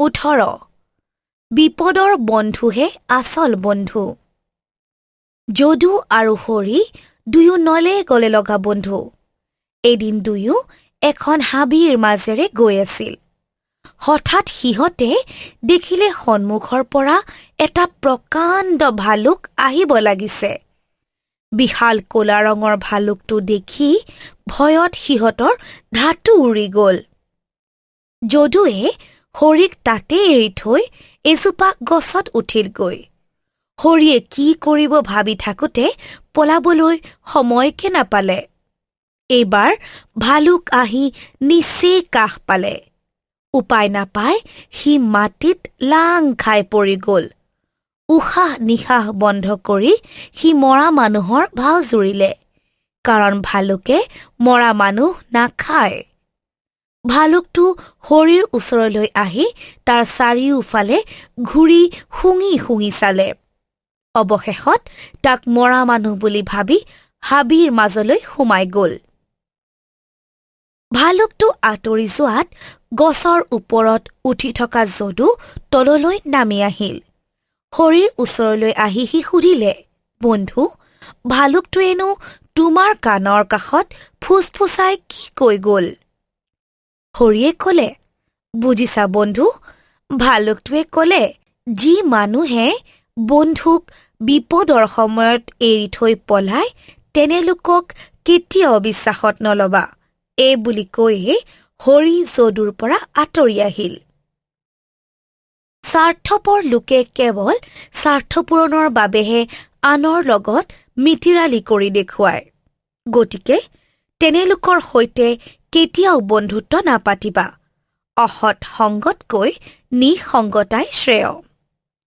ওঠৰ। বিপদৰ বন্ধুহে আচল বন্ধু। যদু আৰু হৰি দুয়ো নলে গলে লগা বন্ধু। এদিন দুয়ো এখন হাবিৰ মাজেৰে গৈ আছিল। হঠাৎ সিহঁতে দেখিলে সন্মুখৰ পৰা এটা প্ৰকাণ্ড ভালুক আহিব লাগিছে। বিশাল ক'লা ৰঙৰ ভালুকটো দেখি ভয়ত সিহঁতৰ ধাতু উৰি গ'ল। যদুৱে হৰিক তাতে এৰি থৈ এজোপা গছত উঠিলগৈ। হৰিয়ে কি কৰিব ভাবি থাকোঁতে পলাবলৈ সময়কে নাপালে। এইবাৰ ভালুক আহি নিচেই কাষ পালে। উপায় নাপাই সি মাটিত লাং খাই পৰি গ'ল। উশাহ নিশাহ বন্ধ কৰি সি মৰা মানুহৰ ভাও জুৰিলে। কাৰণ ভালুকে মৰা মানুহ নাখায়। ভালুকটো হৰিৰ ওচৰলৈ আহি তাৰ চাৰিওফালে ঘূৰি শুঙি শুঙি চালে। অৱশেষত তাক মৰা মানুহ বুলি ভাবি হাবিৰ মাজলৈ সোমাই গ'ল। ভালুকটো আঁতৰি যোৱাত গছৰ ওপৰত উঠি থকা যদু তললৈ নামি আহিল। হৰিৰ ওচৰলৈ আহি সি সুধিলে, বন্ধু ভালুকটোৱেনো তোমাৰ কাণৰ কাষত ফুচফুচাই কি কৈ গ'ল? হৰিয়ে ক'লে। বুজিছা বন্ধু, ভালুকটোৱে ক'লে যি মানুহে বন্ধুক বিপদৰ সময়ত এৰি থৈ পলায় তেনে লোকক কেতিয়াও বিশ্বাসত নলবা এই বুলি কৈয়ে হৰি যদুৰ পৰা আঁতৰি আহিল। স্বাৰ্থপৰ লোকে কেৱল স্বাৰ্থপূৰণৰ বাবেহে আনৰ লগত মিতিৰালি কৰি দেখুৱায়। গতিকে তেনে লোকৰ সৈতে কেতিয়াও বন্ধুত্ব নাপাতিবা। অসৎ সংগতকৈ নিঃসংগতাই শ্ৰেয়।